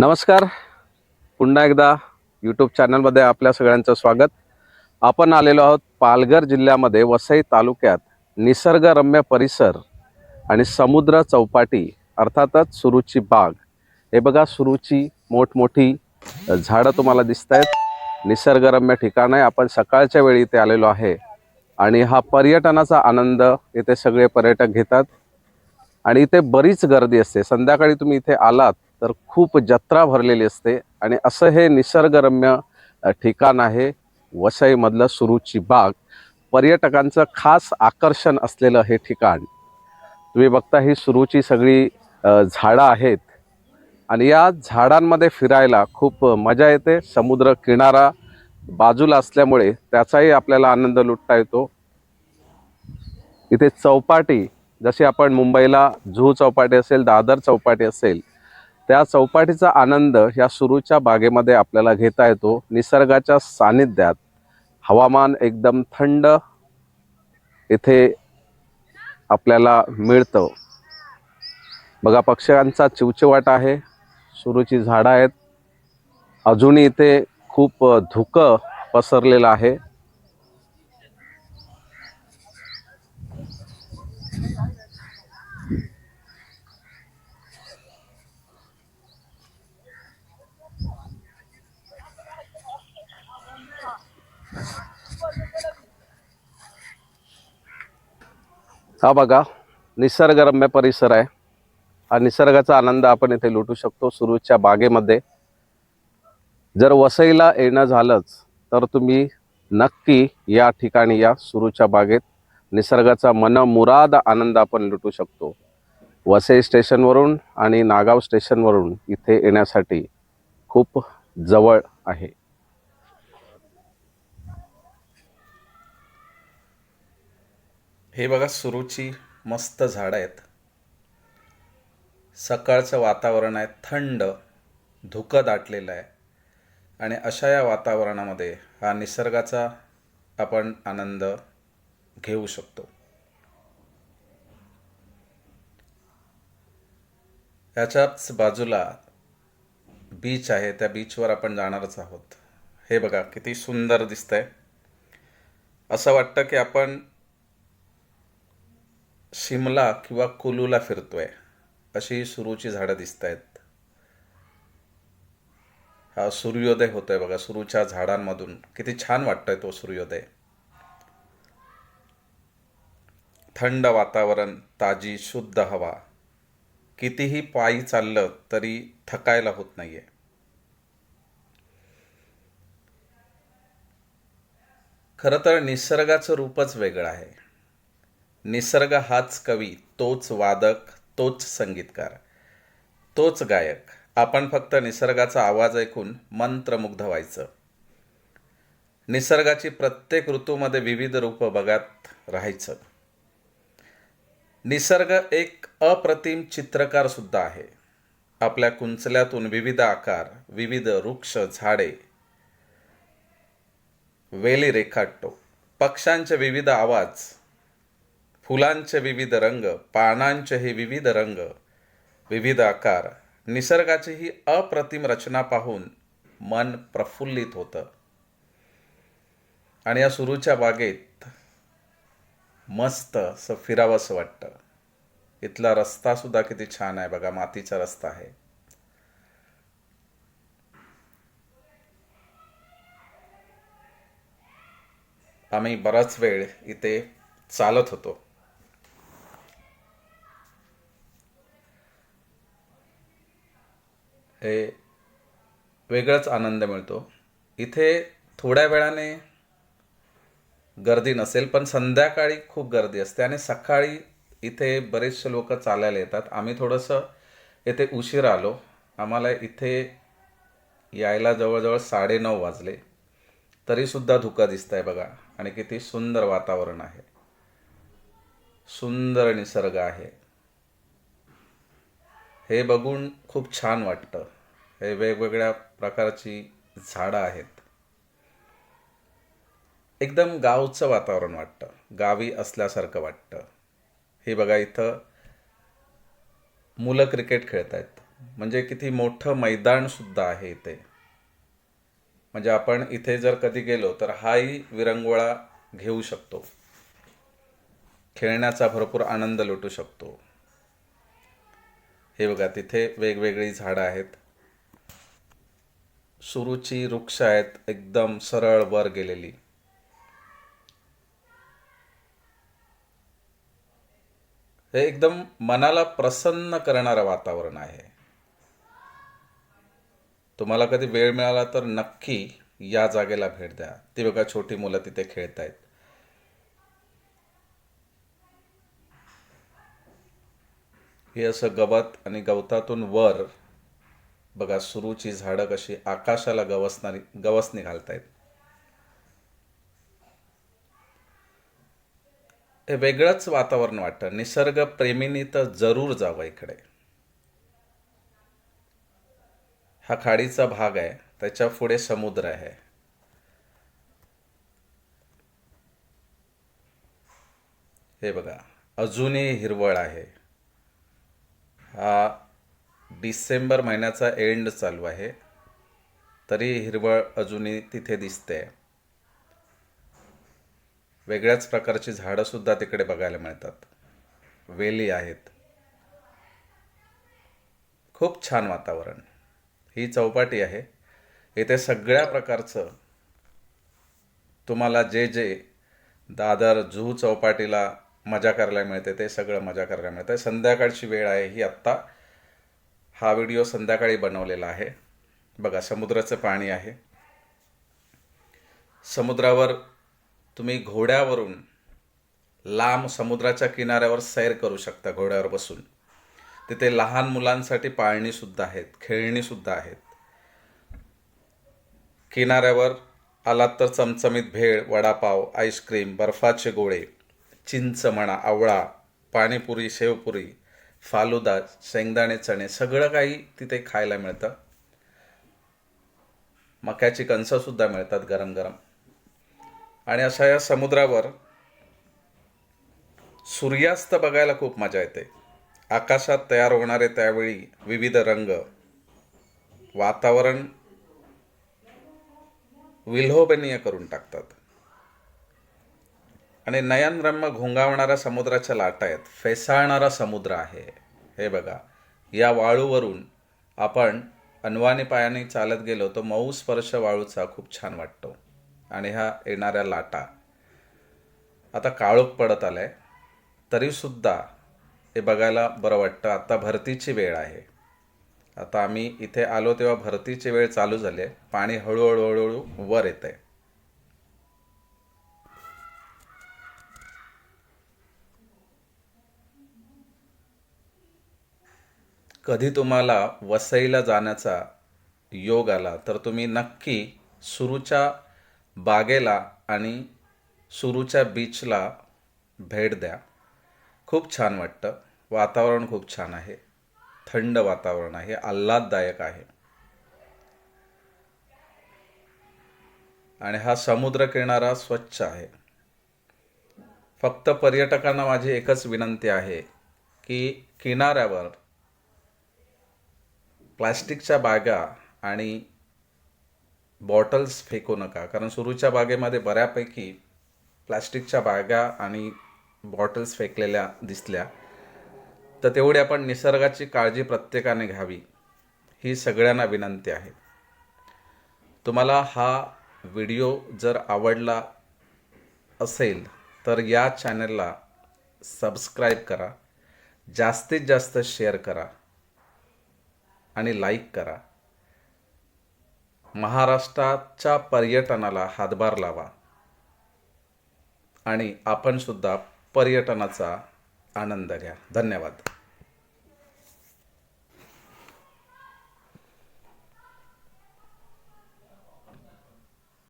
नमस्कार. पुन्हा एकदा यूट्यूब चॅनलमध्ये आपल्या सगळ्यांचं स्वागत. आपण आलेलो आहोत पालघर जिल्ह्यामध्ये वसई तालुक्यात निसर्गरम्य परिसर आणि समुद्र चौपाटी अर्थातच सुरूची बाग. हे बघा सुरूची मोठमोठी झाडं तुम्हाला दिसत आहेत निसर्गरम्य ठिकाण आहे. आपण सकाळच्या वेळी इथे आलेलो आहे आणि हा पर्यटनाचा आनंद इथे सगळे पर्यटक घेतात. आणि इथे बरीच गर्दी असते. संध्याकाळी तुम्ही इथे आलात तर खूप जत्रा भरलेली असते. आणि असं हे निसर्गरम्य ठिकाण आहे. वसईमधलं सुरूची बाग. पर्यटकांचं खास आकर्षण असलेलं हे ठिकाण. तुम्ही बघता ही सुरूची सगळी झाडं आहेत. आणि या झाडांमध्ये फिरायला खूप मजा येते. समुद्र किनारा बाजूला असल्यामुळे त्याचाही आपल्याला आनंद लुटता येतो. इथे चौपाटी जशी आपण मुंबईला जुहू चौपाटी असेल दादर चौपाटी असेल त्या चौपाटीचा आनंद या सुरूच्या बागेमध्ये आपल्याला घेता येतो. निसर्गाच्या सानिध्यात हवामान एकदम थंड इथे आपल्याला मिळतं. बघा पक्ष्यांचा चिवचिवाट आहे. सुरूची झाडं आहेत. अजूनही इथे खूप धुकं पसरलेलं आहे. हा बघा निसर्गरम्य परिसर आहे हा निसर्गाचा आनंद आपण इथे लुटू शकतो सुरूच्या बागेमध्ये. जर वसईला येणं झालंच तर तुम्ही नक्की या ठिकाणी या सुरूच्या बागेत निसर्गाचा मनमुराद आनंद आपण लुटू शकतो. वसई स्टेशनवरून आणि नागाव स्टेशनवरून इथे येण्यासाठी खूप जवळ आहे. हे बघा सुरूची मस्त झाडं आहेत. सकाळचं वातावरण आहे थंड धुकं दाटलेलं आहे. आणि अशा या वातावरणामध्ये हा निसर्गाचा आपण आनंद घेऊ शकतो. याच्याच बाजूला बीच आहे त्या बीचवर आपण जाणारच आहोत. हे बघा किती सुंदर दिसतंय. असं वाटतं की आपण शिमला किंवा कुलूला फिरतोय अशी सुरूची झाडं दिसत आहेत हा सूर्योदय होतोय बघा सुरूच्या झाडांमधून. किती छान वाटतोय तो सूर्योदय. थंड वातावरण ताजी शुद्ध हवा. कितीही पायी चाललं तरी थकायला होत नाहीये. खरं तर निसर्गाचं रूपच वेगळं आहे. निसर्ग हाच कवी तोच वादक तोच संगीतकार तोच गायक. आपण फक्त निसर्गाचा आवाज ऐकून मंत्रमुग्ध व्हायचं. निसर्गाची प्रत्येक ऋतूमध्ये विविध रूपं बघत राहायचं. निसर्ग एक अप्रतिम चित्रकार सुद्धा आहे. आपल्या कुंचल्यातून विविध आकार विविध वृक्ष झाडे वेली रेखाटतो पक्ष्यांचे विविध आवाज फुलांचे विविध रंग पानांचेही विविध रंग विविध आकार निसर्गाची ही अप्रतिम रचना पाहून मन प्रफुल्लित होतं. आणि या सुरूच्या बागेत मस्त असं फिरावंसं वाटतं. इथला रस्ता सुद्धा किती छान आहे बघा मातीचा रस्ता आहे. आम्ही बराच वेळ इथे चालत होतो. हे वेगळाच आनंद मिळतो. इथे थोड्या वेळाने गर्दी नसेल पण संध्याकाळी खूप गर्दी असते आणि सकाळी इथे बरेचसे लोक चालायला येतात. आम्ही थोडंसं येथे उशीर आलो. आम्हाला इथे यायला जवळजवळ साडेनऊ वाजले. तरीसुद्धा धुकं दिसत आहे बघा आणि किती सुंदर वातावरण आहे. सुंदर निसर्ग आहे. हे बघून खूप छान वाटतं. हे वेगवेगळ्या प्रकारची झाडं आहेत. एकदम गावचं वातावरण वाटतं. गावी असल्यासारखं वाटतं. हे बघा इथं मुलं क्रिकेट खेळत आहेत म्हणजे किती मोठं मैदान सुद्धा आहे इथे. म्हणजे आपण इथे जर कधी गेलो तर हाही विरंगुळा घेऊ शकतो. खेळण्याचा भरपूर आनंद लुटू शकतो. हे बघा तिथे वेगवेगळी झाडं आहेत. सुरूची वृक्ष आहेत एकदम सरळ वर गेलेली. हे एकदम मनाला प्रसन्न करणारं वातावरण आहे. तुम्हाला कधी वेळ मिळाला तर नक्की या जागेला भेट द्या. ती बघा छोटी मुलं तिथे खेळत आहेत हे असं गवत आणि गवतातून वर बघा सुरूची झाडं कशी आकाशाला गवसणारी गवसणी घालतायत हे वेगळंच वातावरण वाटतं. निसर्ग प्रेमींनी तर जरूर जावं इकडे. हा खाडीचा भाग आहे त्याच्या पुढे समुद्र आहे. हे बघा अजूनही हिरवळ आहे. हा डिसेंबर महिन्याचा एंड चालू आहे. तरी हिरवळ अजूनही तिथे दिसते. वेगळ्याच प्रकारची झाडं सुद्धा तिकडे बघायला मिळतात. वेली आहेत. खूप छान वातावरण. ही चौपाटी आहे. इथे सगळ्या प्रकारचं तुम्हाला जे जे दादर जुहू चौपाटीला मजा करायला मिळते ते सगळं मजा करायला मिळतं. संध्याकाळची वेळ आहे ही आत्ता. हा व्हिडिओ संध्याकाळी बनवलेला आहे. बघा समुद्राचं पाणी आहे. समुद्रावर तुम्ही घोड्यावरून लांब समुद्राच्या किनाऱ्यावर सैर करू शकता घोड्यावर बसून. तिथे लहान मुलांसाठी पाळणीसुद्धा आहेत खेळणीसुद्धा आहेत. किनाऱ्यावर आलात तर चमचमीत भेळ वडापाव आईस्क्रीम बर्फाचे गोळे चिंच म्हणा आवळा पाणीपुरी शेवपुरी फालुदा शेंगदाणे चणे सगळं काही तिथे खायला मिळतं. मक्याची कणसंसुद्धा मिळतात गरम गरम. आणि अशा या समुद्रावर सूर्यास्त बघायला खूप मजा येते. आकाशात तयार होणारे त्यावेळी विविध रंग वातावरण विल्होबनीय करून टाकतात. आणि नयनरम्य घोंगावणाऱ्या समुद्राच्या लाटा आहेत. फेसाळणारा समुद्र आहे. हे बघा या वाळूवरून आपण अनवानी पायाने चालत गेलो तो मऊ स्पर्श वाळूचा खूप छान वाटतो. आणि ह्या येणाऱ्या लाटा. आता काळोख पडत आलाय. तरीसुद्धा हे बघायला बरं वाटतं. आता भरतीची वेळ आहे. आता आम्ही इथे आलो तेव्हा भरतीची वेळ चालू झाली आहे. पाणी हळूहळू हळूहळू वर येत आहे कधी तुम्हाला वसईला जाण्याचा योग आला तर तुम्ही नक्की सुरूच्या बागेला आणि सुरूच्या बीचला भेट द्या. खूप छान वाटतं. वातावरण खूप छान आहे. थंड वातावरण आहे. आल्हाददायक आहे. आणि हा समुद्र किनारा स्वच्छ आहे. फक्त पर्यटकांना माझी एकच विनंती आहे की किनाऱ्यावर प्लास्टिकच्या बागा आणि बॉटल्स फेकू नका. कारण सुरूच्या बागेमध्ये बऱ्यापैकी प्लास्टिकच्या बागा आणि बॉटल्स फेकलेल्या दिसल्या. तर तेवढी आपण निसर्गाची काळजी प्रत्येकाने घ्यावी. ही सगळ्यांना विनंती आहे. तुम्हाला हा व्हिडिओ जर आवडला असेल तर या चॅनलला सबस्क्राईब करा. जास्तीत जास्त शेअर करा. आणि लाईक करा. महाराष्ट्राच्या पर्यटनाला हातभार लावा. आणि आपण सुद्धा पर्यटनाचा आनंद घ्या. धन्यवाद.